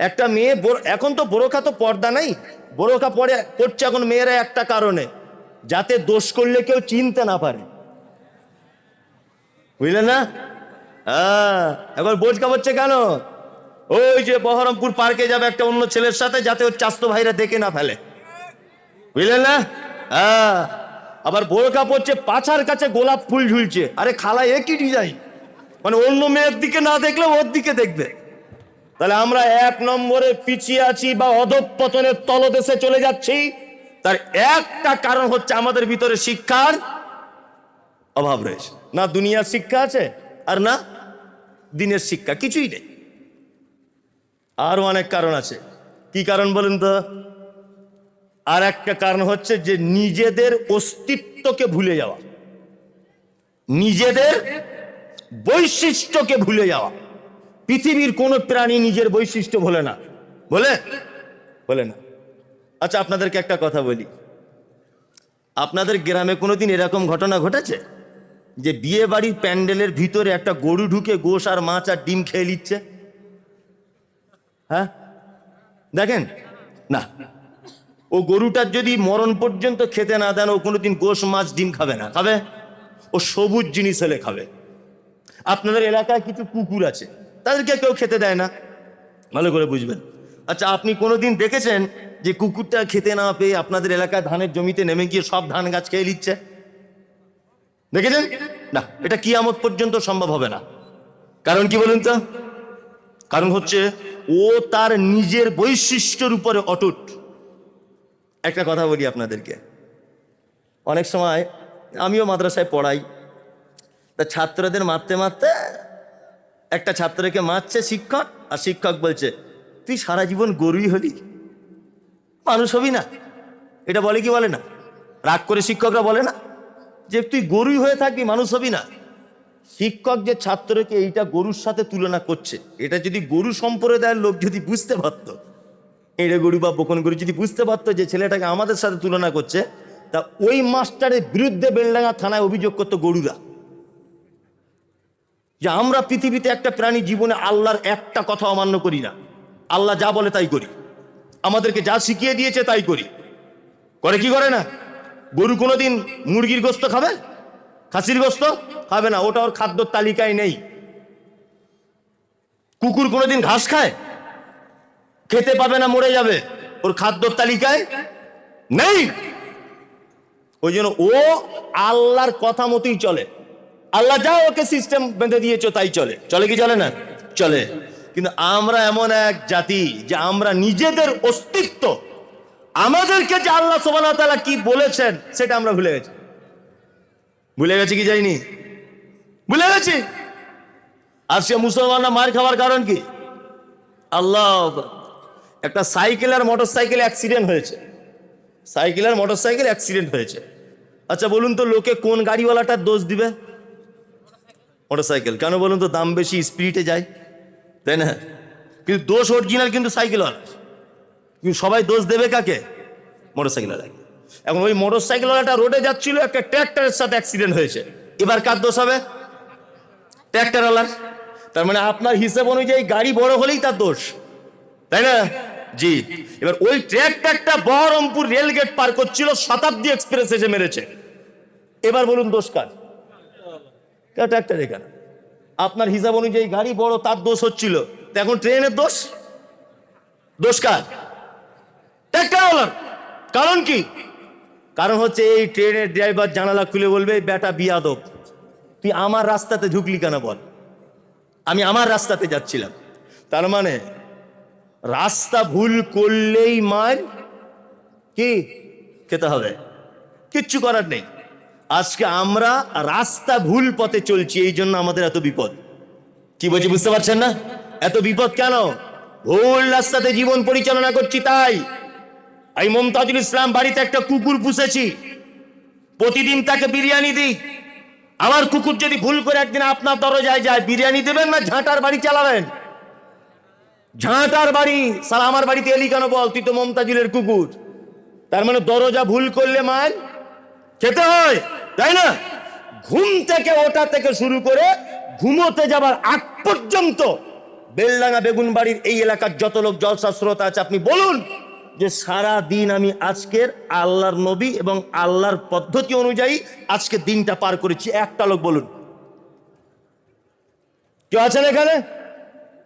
একটা মেয়ে এখন তো বোরখা তো পর্দা নাই। বোরখা পরে করছে এখন মেয়েরা একটা কারণে। যাতে দোষ করলে কেউ চিনতে না পারে। বুঝলে না? হ্যাঁ এখন বোঝকা হচ্ছে কেন? ওই যে বহরমপুর পার্কে যাবে একটা অন্য ছেলের সাথে, যাতে ওর চাস্তো ভাইরা দেখে না ফেলে। বুঝলেন না? হ্যাঁ আবার বোরখা পড়ছে, পাছার কাছে গোলাপ ফুল ঝুলছে। আরে খালা একই ডিজাইন মানে অন্য মেয়ের দিকে না দেখলে ওর দিকে দেখবে। তাহলে আমরা এক নম্বরে পিছিয়ে আছি বা অধঃপতনের তলদেশে চলে যাচ্ছি। তার একটা কারণ হচ্ছে আমাদের ভিতরে শিক্ষার অভাব রয়েছে। না দুনিয়ার শিক্ষা আছে, আর না দিনের শিক্ষা, কিছুই নেই। আরও অনেক কারণ আছে। কি কারণ বলেন তো? আর একটা কারণ হচ্ছে যে নিজেদের অস্তিত্বকে ভুলে যাওয়া, নিজেদের বৈশিষ্ট্যকে ভুলে যাওয়া। পৃথিবীর কোনো প্রাণী নিজের বৈশিষ্ট্য বলে না। বলে? বলে না। আচ্ছা আপনাদেরকে একটা কথা বলি। আপনাদের গ্রামে কোনোদিন এরকম ঘটনা ঘটেছে? যে বিয়ে বাড়ির প্যান্ডেলের ভিতরে একটা গরু ঢুকে গোশ আর মাছ আর ডিম খেয়ে নিচ্ছে? হ্যাঁ? দেখেন? না। ও গরুটার যদি মরণ পর্যন্ত খেতে না দেন, ও কোনোদিন গোশ, মাছ, ডিম খাবে না। খাবে? ও সবুজ জিনিস হলে খাবে। আপনাদের এলাকায় কিছু কুকুর আছে। তাদেরকে কেউ খেতে দেয় না। ভালো করে বুঝবেন। আচ্ছা আপনি কোনোদিন দেখেছেন যে কুকুরটা খেতে না পেয়ে আপনাদের এলাকায় ধানের জমিতে নেমে গিয়ে সব ধান গাছ খেয়ে নিচ্ছে? দেখেছেন? না, এটা কি কিয়ামত পর্যন্ত সম্ভব হবে না। কারণ কি বলুন তো? কারণ হচ্ছে, ও তার নিজের বৈশিষ্ট্যের উপরে অটুট। একটা কথা বলি আপনাদেরকে। অনেক সময় আমিও মাদ্রাসায় পড়াই। তা ছাত্রদের মারতে মারতে একটা ছাত্রকে মারছে শিক্ষক, আর শিক্ষক বলছে, তুই সারা জীবন গরুই হলি মানুষ হবি না। এটা বলে কি বলে না? রাগ করে শিক্ষকরা বলে না? যে তুই গরুই হয়ে থাকবি, মানুষ হবি না। শিক্ষক যে ছাত্রকে এইটা গরুর সাথে তুলনা করছে, এটা যদি গরু সম্প্রদায়ের লোক যদি বুঝতে পারতো এড়ে গরু বা বকন গরু যদি বুঝতে পারতো যে ছেলেটাকে আমাদের সাথে তুলনা করছে, তা ওই মাস্টারের বিরুদ্ধে বেলডাঙ্গা থানায় অভিযোগ করতো গরুরা। যে আমরা পৃথিবীতে একটা প্রাণী জীবনে আল্লাহর একটা কথা অমান্য করি না। আল্লাহ যা বলে তাই করি। আমাদেরকে যা শিখিয়ে দিয়েছে তাই করি। করে কি করে না? গরু কোনোদিন মুরগির গোস্ত খাবে? খাসির গোস্ত খাবে না। ওটা ওর খাদ্যর তালিকায় নেই। কুকুর কোনোদিন ঘাস খায়? খেতে পাবে না, মরে যাবে। ওর খাদ্যর তালিকায় নেই। ওই জন্য ও আল্লাহর কথা মতোই চলে। আল্লাহ যা ওকে সিস্টেম বেঁধে দিয়েছ তাই চলে। চলে কি চলে না? চলে। কিন্তু আমরা এমন এক জাতি যে আমরা নিজেদের অস্তিত্ব, আমাদেরকে যে আল্লাহ সোবানা কি বলেছেন সেটা আমরা ভুলে গেছি। ভুলে গেছি কি যাইনি ভুলে গেছি। আর সে মুসলমানরা মার খাওয়ার কারণ কি? আল্লাহ, একটা সাইকেল আর মোটর সাইকেল অ্যাক্সিডেন্ট হয়েছে। সাইকেল আর মোটর সাইকেল অ্যাক্সিডেন্ট হয়েছে। আচ্ছা বলুন তো, লোকে কোন গাড়িওয়ালাটার দোষ দিবে? মোটর সাইকেল কেন বলুন তো দাম বেশি, স্পিডে যায়, তাই না? কিন্তু দোষ অরিজিনাল কিন্তু সাইকেলওয়ালা কিন্তু সবাই দোষ দেবে কাকে? মোটর সাইকেলওয়ালা এখন ওই মোটর সাইকেলওয়ালাটা রোডে যাচ্ছিল, একটা ট্র্যাক্টরের সাথে অ্যাক্সিডেন্ট হয়েছে। এবার কার দোষ হবে? ট্র্যাক্টরওয়ালার তার মানে আপনার হিসেব অনুযায়ী গাড়ি বড় হলেই তার দোষ। তাই না? জি। এবার ওই ট্র্যাক্টরটা বহরমপুর রেলগেট পার করছিল, শতাব্দী এক্সপ্রেস এসে মেরেছে। এবার বলুন দোষ কার? ট্র্যাক্টর এখানে আপনার হিসাব অনুযায়ী গাড়ি বড়, তার দোষ হচ্ছিল। তো এখন ট্রেনের দোষ? দোষ কার? ট্র্যাক্টরওয়ালার কারণ কি? কারণ হচ্ছে এই ট্রেনের ড্রাইভার জানালা খুলে বলবে "এই বেটা বিয়াদব তুই আমার রাস্তাতে ঢুকলি কেন বল? আমি আমার রাস্তাতে যাচ্ছিলাম। তার মানে রাস্তা ভুল করলেই মার কি? খেতে হবে। কিচ্ছু করার নেই। আজকে আমরা রাস্তা ভুল পথে চলছি, এই জন্য আমাদের এত বিপদ। কি বলছি, বুঝতে পারছেন না? এত বিপদ কেন? ভুল রাস্তাতে জীবন পরিচালনা করছি তাই। আমি মমতাজুল ইসলাম বাড়িতে একটা কুকুর পুষেছি। প্রতিদিন তাকে বিরিয়ানি দিই। আমার কুকুর যদি ভুল করে একদিন আপনার দরজায় যায়, বিরিয়ানি দেবেন না, ঝাঁটার বাড়ি চালাবেন? ঝাঁটার বাড়ি, সালা আমার বাড়িতে এলি কেন বল? তুই তো মমতাজুলের কুকুর। তার মানে দরজা ভুল করলে মার খেতে হয়। তাই না? ঘুম থেকে ওঠা থেকে শুরু করে ঘুমোতে যাবার আগ পর্যন্ত বেলডাঙ্গা বেগুনবাড়ির এই এলাকার যত লোক জলসা শ্রোতা আছে, আপনি বলুন যে সারা দিন আমি আজকের আল্লাহর নবী এবং আল্লাহর পদ্ধতি অনুযায়ী আজকে দিনটা পার করেছি। একটা লোক বলুন। কেউ আছেন এখানে?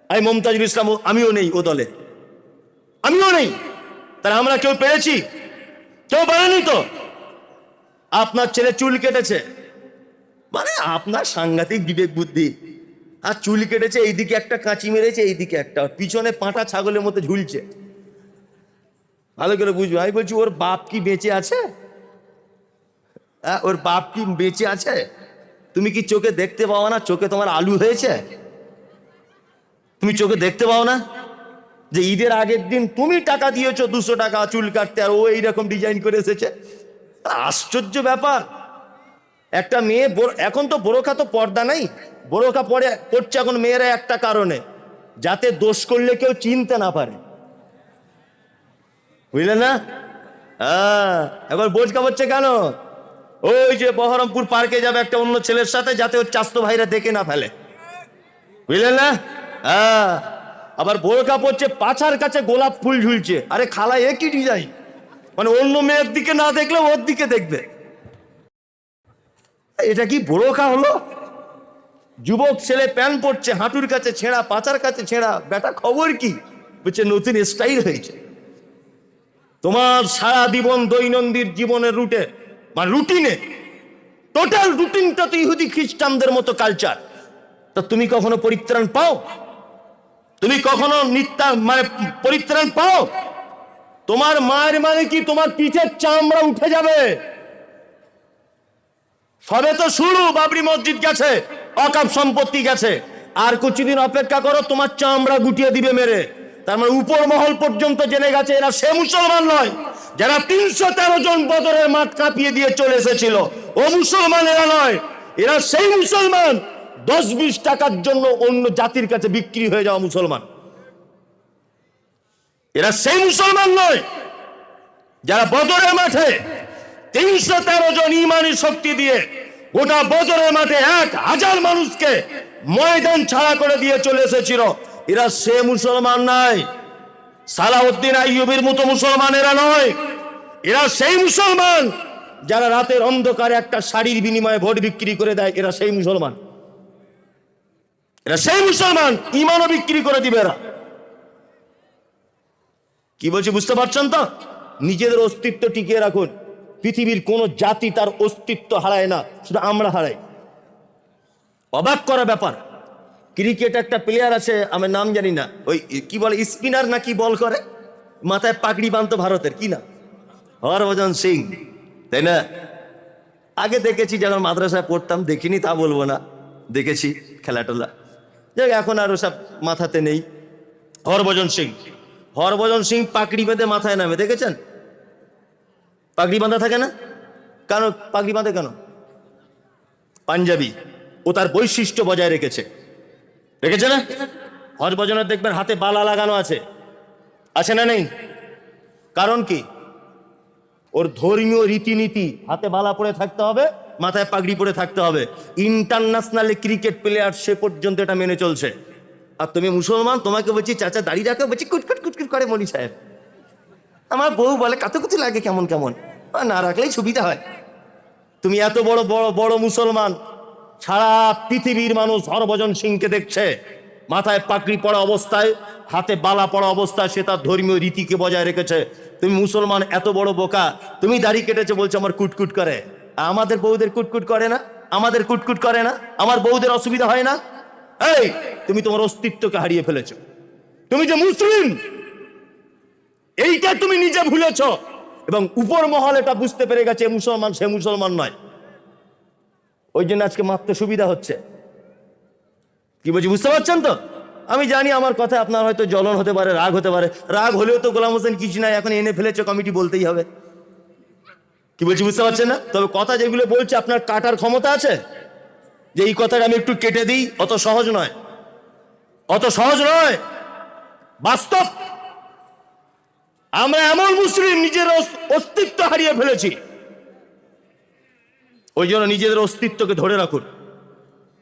আমি মমতাজুল ইসলাম, আমিও নেই ও দলে। আমিও নেই। তাহলে আমরা কেউ পেরেছি কেউ পারেনি তো? আপনার ছেলে চুল কেটেছে। মানে আপনার সাংঘাতিক বিবেক বুদ্ধি। আর চুল কেটেছে এইদিকে একটা কাঁচি মেরেছে এইদিকে একটা। পিছনে পাঁটা ছাগলের মতো ঝুলছে। ভালো করে বুঝব। আমি বলছি ওর বাপ কি বেঁচে আছে? হ্যাঁ, ওর বাপ কি বেঁচে আছে? তুমি কি চোখে দেখতে পাও না? চোখে তোমার আলু হয়েছে? তুমি চোখে দেখতে পাও না? যে ঈদের আগের দিন তুমি টাকা দিয়েছ দুশো টাকা চুল কাটতে আর ও এইরকম ডিজাইন করে এসেছে? আশ্চর্য ব্যাপার। একটা মেয়ে এখন তো বোরখা তো পর্দা নাই, বোরখা পরে করছে এখন মেয়েরা একটা কারণে, যাতে দোষ করলে কেউ চিনতে না পারে। বুঝলে না? হ্যাঁ এবার বোঝ কাপড়ছে কেন? ওই যে বহরমপুর পার্কে যাবে একটা অন্য ছেলের সাথে, যাতে ওর চাস্তো ভাইরা দেখে না ফেলে। বুঝলেন না? হ্যাঁ আবার বোরখা পড়ছে পাছার কাছে গোলাপ ফুল ঝুলছে। আরে খালা একই ডিজাইন মানে অন্য মেয়ের দিকে না দেখলে ওর দিকে দেখবে। এটা কি বোরখা হলো? যুবক ছেলে প্যান্ট পরছে, হাঁটুর কাছে ছেঁড়া, পাচার কাছে ছেঁড়া বেটা খবর কি? বলছে, নতুন স্টাইল হয়েছে। তোমার সারা জীবন দৈনন্দিন জীবনের রুটে মানে রুটিনে টোটাল রুটিনটা তো ইহুদি খ্রিস্টানদের মতো কালচার তা তুমি কখনো পরিত্রাণ পাও? তুমি কখনো নিত্যা মানে পরিত্রাণ পাও? তোমার মায়ের মানে কি? তোমার পিঠের চামড়া উঠে যাবে। সবে তো শুরু, বাবরি মসজিদ গেছে, অকাপ সম্পত্তি গেছে। আর কিছুদিন অপেক্ষা করো, তোমার চামড়া গুটিয়ে দিবে মেরে। তার মানে উপর মহল পর্যন্ত জেনে গেছে, এরা সে মুসলমান নয়, যারা তিনশো তেরো জন বদরের মাঠ কাঁপিয়ে দিয়ে চলে এসেছিল। ও মুসলমান এরা নয়, এরা সেই মুসলমান। দশ বিশ টাকার জন্য অন্য জাতির কাছে বিক্রি হয়ে যাওয়া মুসলমান। এরা সেই মুসলমান নয়। যারা বদরের মাঠে তিনশো তেরো জন ইমানি শক্তি দিয়ে গোটা বদরের মাঠে এক হাজার মানুষকে ময়দান ছাড়া করে দিয়ে চলে এসেছিল, এরা সে মুসলমান নাই। সালাউদ্দিন আইয়ুবের মতো মুসলমান এরা নয়। এরা সেই মুসলমান যারা রাতের অন্ধকারে একটা শাড়ির বিনিময়ে ভোট বিক্রি করে দেয়, এরা সেই মুসলমান। এরা সেই মুসলমান ইমানও বিক্রি করে দিবে এরা। কি বলছি বুঝতে পারছেন তো? নিজেদের অস্তিত্ব টিকিয়ে রাখুন। পৃথিবীর কোন জাতি তার অস্তিত্ব হারায় না, শুধু আমরা হারাই। অবাক করা ব্যাপার। ক্রিকেট একটা প্লেয়ার আছে আমি নাম জানি না। ওই, কি বলে স্পিনার না কি বল করে? মাথায় পাগড়ি বাঁধতো ভারতের, কি না? হরভজন সিং, তাই না? আগে দেখেছি যখন মাদ্রাসায় পড়তাম, দেখিনি তা বলব না। দেখেছি, খেলাটোলা। যাক এখন আর ওসব মাথাতে নেই। হরভজন সিং হরভজন সিং পাকড়ি বেঁধে মাথায় নামে, দেখেছেন? পাগড়ি বাঁধা থাকে না? কেন? পাগড়ি বাঁধে কেন? পাঞ্জাবি, ও তার বৈশিষ্ট্য বজায় রেখেছে। রেখেছে না? হরভজনের দেখবেন হাতে বালা লাগানো আছে। আছে না নেই? কারণ কি? ওর ধর্মীয় রীতিনীতি, হাতে বালা পরে থাকতে হবে, মাথায় পাগড়ি পরে থাকতে হবে। ইন্টারন্যাশনাল ক্রিকেট প্লেয়ার সে পর্যন্ত এটা মেনে চলছে। আর তুমি মুসলমান, তোমাকে বলছি, চাচা দাড়ি রাখো, বলছি কুটকুট কুটকুট করে মনি সাহেব। আমার বউ বলে কাতুকুতু লাগে কেমন কেমন? না রাখলেই সুবিধা হয়। তুমি এত বড় বড় বড় মুসলমান, সারা পৃথিবীর মানুষ হরভজন সিংকে দেখছে। মাথায় পাকড়ি পড়া অবস্থায়, হাতে বালা পড়া অবস্থায় সে তার ধর্মীয় রীতিকে বজায় রেখেছে। তুমি মুসলমান, এত বড় বোকা, তুমি দাড়ি কেটেছে বলছো আমার কুটকুট করে। আমাদের বউদের কুটকুট করে না? আমাদের কুটকুট করে না? আমার বউদের অসুবিধা হয় না? এই, তুমি তোমার অস্তিত্বকে হারিয়ে ফেলেছ। তুমি যে মুসলিম, এইটা তুমি নিজে ভুলেছ। এবং উপর মহল এটা বুঝতে পেরে গেছে মুসলমান, সে মুসলমান নয়। ওই জন্য আজকে মারতে সুবিধা হচ্ছে। কি বলছি, বুঝতে পারছেন তো? আমি জানি আমার কথা আপনার হয়তো জ্বলন হতে পারে, রাগ হতে পারে। রাগ হলেও তো গোলাম হোসেন কিছু নাই, এখন এনে ফেলেছে, কমিটি বলতেই হবে। কি বলছি, বুঝতে পারছেন না? তবে কথা যেগুলো বলছে, আপনার কাটার ক্ষমতা আছে? যে এই কথাটা আমি একটু কেটে দিই, অত সহজ নয়। অত সহজ নয়। বাস্তব। আমরা এমন মুসলিম, নিজের অস্তিত্ব হারিয়ে ফেলেছি। ওই জন্য নিজেদের অস্তিত্বকে ধরে রাখুন।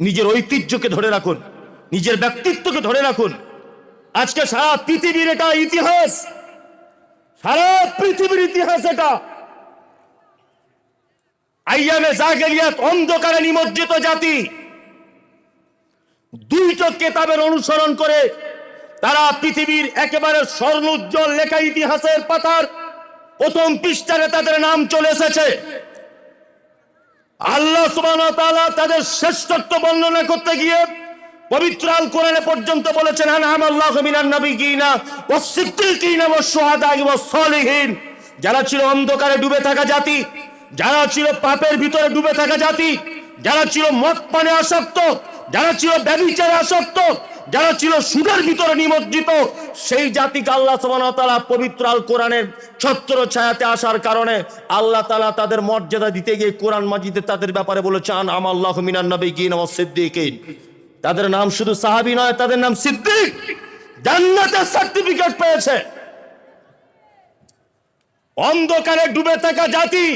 নিজের ঐতিহ্যকে ধরে রাখুন। নিজের ব্যক্তিত্বকে ধরে রাখুন। আজকে সারা পৃথিবীর এটা ইতিহাস। সারা পৃথিবীর ইতিহাস এটা। আইয়ামে জাগেলিয়াত অন্ধকারে নিমজ্জিত জাতি। দুইটো কেতাবের অনুসরণ করে তারা পৃথিবীর একেবারে স্বর্ণোজ্জ্বল লেখা ইতিহাসের পাতার প্রথম পৃষ্ঠারে তাদের নাম চলে এসেছে। আল্লাহ তাআলা তাদের শ্রেষ্ঠত্ব বর্ণনা করতে গিয়ে পবিত্র আল কোরআনে পর্যন্ত বলেছেন, আনআম আল্লাহু মিনান নাবিয়িনা ওয়াস সিদ্দিকিনা ওয়াস শুহাদা ওয়াস সালিহিন যারা ছিল অন্ধকারে ডুবে থাকা জাতি যারা ছিল পাপের ভিতরে ডুবে থাকা জাতি, যারা ছিল মদ পানে আসক্ত, যারা ছিল ব্যভিচারে আসক্ত, যারা ছিল সুদের ভিতরে নিমজ্জিত, সেই জাতিকে আল্লাহ তাআলা পবিত্র আল কোরআনের ছত্র ছায়াতে আসার কারণে আল্লাহ তাআলা তাদের মর্যাদা দিতে গিয়ে কোরআন মাজিদে তাদের ব্যাপারে বলেছেন আম আল্লাহ মিনান নাবিয়িন ওয়াস সিদ্দিকিন। তাদের নাম শুধু সাহাবী নয়, তাদের নাম সিদ্দিক। জান্নাতের সার্টিফিকেট পেয়েছে। অন্ধকারে ডুবে থাকা জাতি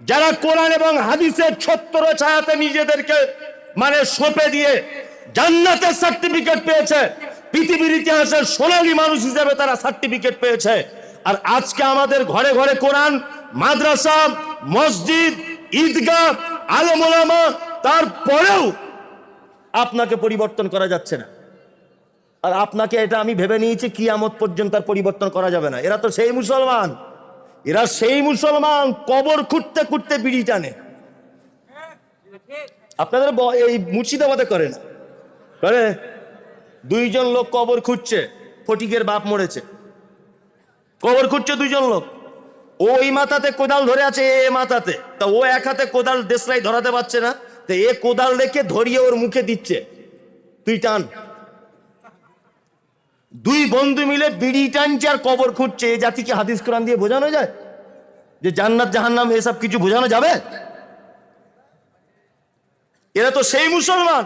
যারা কোরআন এবং হাদিসের ছত্র ছায়াতে নিজেদেরকে মানে সঁপে দিয়ে জান্নাতের সার্টিফিকেট পেয়েছে, পৃথিবীর ইতিহাসের সোনালী মানুষ হিসেবে তারা সার্টিফিকেট পেয়েছে। আর আজকে আমাদের ঘরে ঘরে কোরআন, মাদ্রাসা, মসজিদ, ঈদগাহ, আলমোলামা, তারপরেও আপনাকে পরিবর্তন করা যাচ্ছে না। আর আপনাকে এটা আমি ভেবে নিয়েছি, কিয়ামত পর্যন্ত আর পরিবর্তন করা যাবে না। এরা তো সেই মুসলমান। এরা সেই মুসলমান কবর খুঁড়তে খুঁড়তে বিড়ি টানে। আপনাদের এই মুর্শিদাবাদে করে না করে, দুইজন লোক কবর খুঁজছে ফটিকের বাপ মরেছে। কবর খুঁজছে দুইজন লোক। ওই মাথাতে কোদাল ধরে আছে, এ মাথাতে। তা ও এক হাতে কোদাল দেশলাই ধরাতে পারছে না। তো এ কোদাল রেখে ধরিয়ে ওর মুখে দিচ্ছে। তুই টান। দুই বন্ধু মিলে বিড়ি টানছে আর কবর খুঁজছে। এই জাতিকে হাদিস কোরআন দিয়ে বোঝানো যায়? যে জান্নাত, জাহান্নাম এসব কিছু বোঝানো যাবে? এরা তো সেই মুসলমান।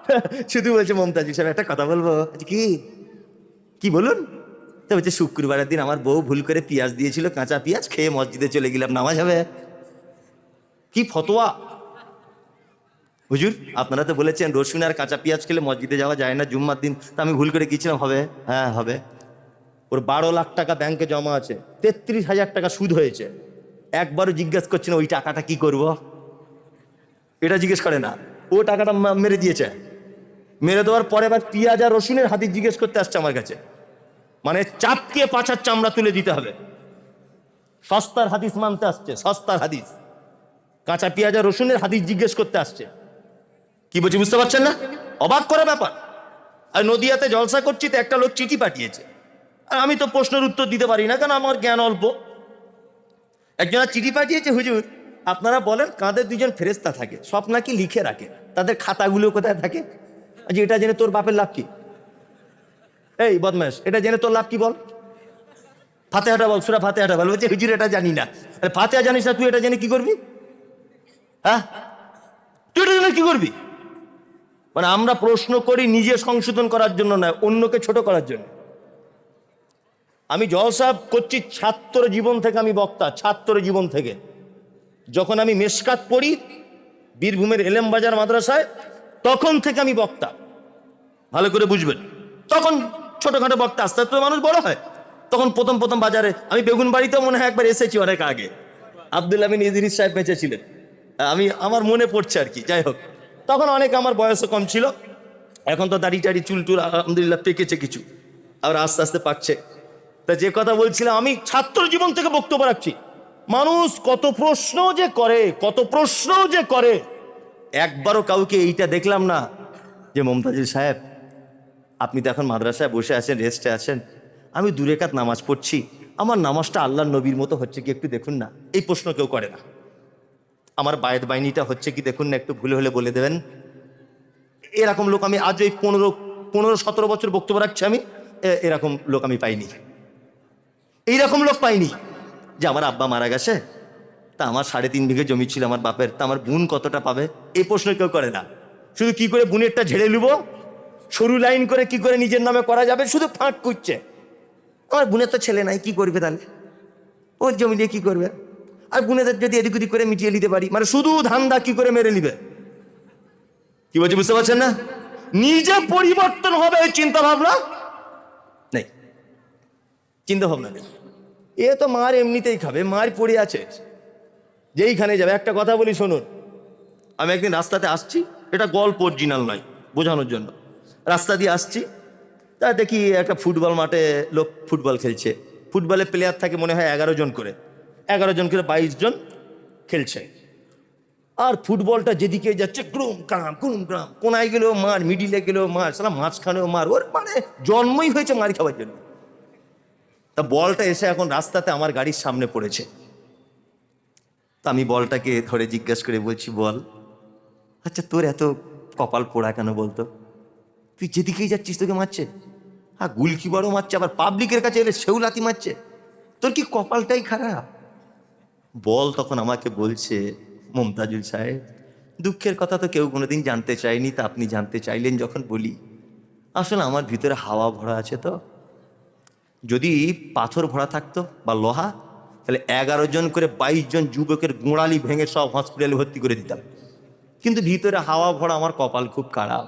শুধু বলছে, মমতাজি সাহেব, একটা কথা বলব? কি? কি বলুন? তো বলছে, শুক্রবারের দিন আমার বউ ভুল করে পেঁয়াজ দিয়েছিল, কাঁচা পেঁয়াজ, খেয়ে মসজিদে চলে গেলাম, নামাজ হবে। কি ফতোয়া? হুজুর, আপনারা তো বলেছেন রসুন আর কাঁচা পেঁয়াজ খেলে মসজিদে যাওয়া যায় না, জুম্মার দিন। তা আমি ভুল করে গিয়েছিলাম, হবে? হ্যাঁ হবে। ওর বারো লাখ টাকা ব্যাংকে জমা আছে, তেত্রিশ হাজার টাকা সুদ হয়েছে। একবারও জিজ্ঞেস করছে না, ওই টাকাটা কি করব? এটা জিজ্ঞেস করে না। ও টাকাটা মেরে দিয়েছে। মেরে দেওয়ার পরে এবার পেঁয়াজ আর রসুনের হাতির জিজ্ঞেস করতে আসছে আমার কাছে। মানে চাপকে পাছার চামড়া তুলে দিতে হবে। সস্তার হাদিস মানতে আসছে, সস্তার হাদিস। কাঁচা পেঁয়াজ আর রসুনের হাদিস জিজ্ঞেস করতে আসছে। কি বলছি বুঝতে পারছেন না? অবাক করা ব্যাপার। আর নদিয়াতে জলসা করছি তো একটা লোক চিঠি পাঠিয়েছে। আর আমি তো প্রশ্নের উত্তর দিতে পারি না, কারণ আমার জ্ঞান অল্প। একজন চিঠি পাঠিয়েছে, হুজুর, আপনারা বলেন কাঁধে দুজন ফেরেস্তা থাকে? সব নাকি লিখে রাখে। তাদের খাতাগুলো কোথায় থাকে? আচ্ছা এটা জেনে তোর বাপের লাভ কি? এই বদমাস এটা জেনে তোর লাভ কি বল? ফাতেহাটা বল, সুরা ফাতেহাটা বল। বলছে, হুজুর, এটা জানি না। আরে ফাতেহা জানিস না, তুই এটা জেনে কি করবি? হ্যাঁ? তুই এটা জেনে কি করবি? মানে আমরা প্রশ্ন করি নিজে সংশোধন করার জন্য না অন্যকে ছোট করার জন্য। আমি জলসাব করছি ছাত্র জীবন থেকে আমি বক্তা, ছাত্র জীবন থেকে। যখন আমি মেসকাত পড়ি, বীরভূমের এলেম বাজার মাদ্রাসায়, তখন থেকে আমি বক্তা। ভালো করে বুঝবেন। তখন ছোটখাটো বক্তা, আস্তে আস্তে মানুষ বড় হয়। তখন প্রথম প্রথম বাজারে, আমি বেগুন বাড়িতেও মনে হয় একবার এসেছি অনেক আগে। আব্দুল আমিন ইদিরিস সাহেব বেঁচে ছিলেন। আমি, আমার মনে পড়ছে আর কি, যাই হোক। তখন অনেক আমার বয়সও কম ছিল। এখন তো দাড়ি টাড়ি, চুল টুল আলহামদুলিল্লাহ পেকেছে কিছু। আর আস্তে আস্তে পাকছে। তা যে কথা বলছিলাম, আমি ছাত্র জীবন থেকে বক্তব্য রাখছি। মানুষ কত প্রশ্ন যে করে, কত প্রশ্ন যে করে। একবারও কাউকে এইটা দেখলাম না যে মমতাজুল সাহেব, আপনি তো এখন মাদ্রাসায় বসে আছেন রেস্টে আছেন। আমি দূরে কাত নামাজ পড়ছি। আমার নামাজটা আল্লাহর নবীর মতো হচ্ছে কি একটু দেখুন না? এই প্রশ্ন কেউ করে না। আমার বায়ের বাহিনীটা হচ্ছে কি, দেখুন না, একটু ভুলে হলে বলে দেবেন। এরকম লোক আমি আজ ওই পনেরো পনেরো, সতেরো বছর বক্তব্য রাখছি আমি এরকম লোক আমি পাইনি। এইরকম লোক পাইনি যে আমার আব্বা মারা গেছে, তা আমার সাড়ে তিন বিঘে জমি ছিল আমার বাপের, তা আমার বোন কতটা পাবে এই প্রশ্ন কেউ করে না। শুধু কি করে বোনেরটা ঝেড়ে নিব সরু লাইন করে কি করে নিজের নামে করা যাবে? শুধু ফাঁক করছে আমার বোনের তো ছেলে নাই, কি করবে তাহলে? ওর জমি দিয়ে কি করবে? আর গুণেদের যদি এদিক ওদিক করে মিটিয়ে নিতে পারি মানে শুধু ধান্দা কি করে মেরে নিবে? কি বলছে, বুঝতে পারছেন না? নিজে পরিবর্তন হবে ওই চিন্তা ভাবনা নেই। চিন্তা ভাবনা নেই। এ তো মার এমনিতেই খাবে, মার পড়ে আছে। যেইখানে যাবে, একটা কথা বলি শুনুন। আমি একদিন রাস্তাতে আসছি, এটা গল্প অরিজিনাল নয়, বোঝানোর জন্য। রাস্তা দিয়ে আসছি, তা দেখি একটা ফুটবল মাঠে লোক ফুটবল খেলছে। ফুটবলের প্লেয়ার থাকে মনে হয় এগারো জন করে। এগারো জন করে বাইশ জন খেলছে। আর ফুটবলটা যেদিকে যাচ্ছে, ক্রুম ক্রাম ক্রুম ক্রাম, কোনায় গেলেও মার, মিডিলে গেলেও মার, সালা মাঝখানেও মার, ওর মানে জন্মই হয়েছে মার খাওয়ার জন্য। তা বলটা এসে এখন রাস্তাতে আমার গাড়ির সামনে পড়েছে। তা আমি বলটাকে ধরে জিজ্ঞাসা করে বলছি, বল আচ্ছা তোর এত কপাল পোড়া কেন বলতো? তুই যেদিকেই যাচ্ছিস তোকে মারছে। হ্যাঁ গুলকিবারও মারছে, আবার পাবলিকের কাছে এলে সেও লাতি মারছে। তোর কি কপালটাই খারাপ? বল তখন আমাকে বলছে, মমতাজুল সাহেব, দুঃখের কথা তো কেউ কোনোদিন জানতে চায়নি, তা আপনি জানতে চাইলেন যখন বলি। আসলে আমার ভিতরে হাওয়া ভরা আছে তো। যদি পাথর ভরা থাকতো বা লোহা, তাহলে এগারো জন করে বাইশ জন যুবকের গোড়ালি ভেঙে সব হসপিটালে ভর্তি করে দিতাম। কিন্তু ভিতরে হাওয়া ভরা, আমার কপাল খুব খারাপ।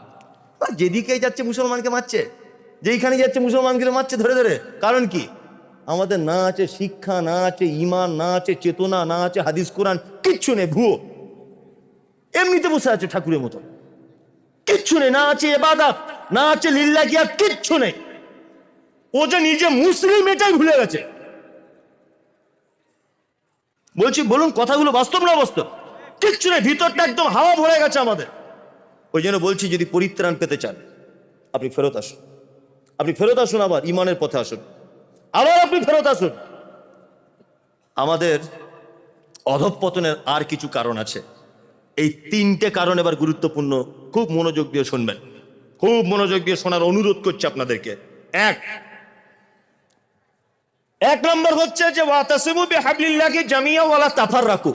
আর যেদিকেই যাচ্ছে মুসলমানকে মারছে, যেইখানে যাচ্ছে মুসলমানকে মারছে ধরে ধরে, কারণ কি? আমাদের না আছে শিক্ষা, না আছে ইমান, না আছে চেতনা, না আছে হাদিস, কোরআন, কিচ্ছু নেই ভুয়ো। এমনিতে বসে আছে ঠাকুরের মতো। কিচ্ছু নেই, না আছে এবাদাত, না আছে লিল্লা গিয়া, কিচ্ছু নেই। ও যে নিজে মুসলিম, এটাই ভুলে গেছে। বলছি, বলুন, কথাগুলো বাস্তব না বাস্তব? কিচ্ছু নেই, ভিতরটা একদম হাওয়া ভরে গেছে আমাদের। ওই জন্য বলছি, যদি পরিত্রাণ পেতে চান, আপনি ফেরত আসুন। আপনি ফেরত আসুন আবার ইমানের পথে আসুন। আবার আপনি ফেরত আসুন। আমাদের অধপতনের আর কিছু কারণ আছে। এই তিনটে কারণ এবার গুরুত্বপূর্ণ। খুব মনোযোগ দিয়ে শুনবেন। খুব মনোযোগ দিয়ে শোনার অনুরোধ করছি আপনাদেরকে। এক। এক নম্বর হচ্ছে যে ওয়াতাসিমু বিহাবলিল্লাহি জামিয়া ওয়ালা তাফাররাকু।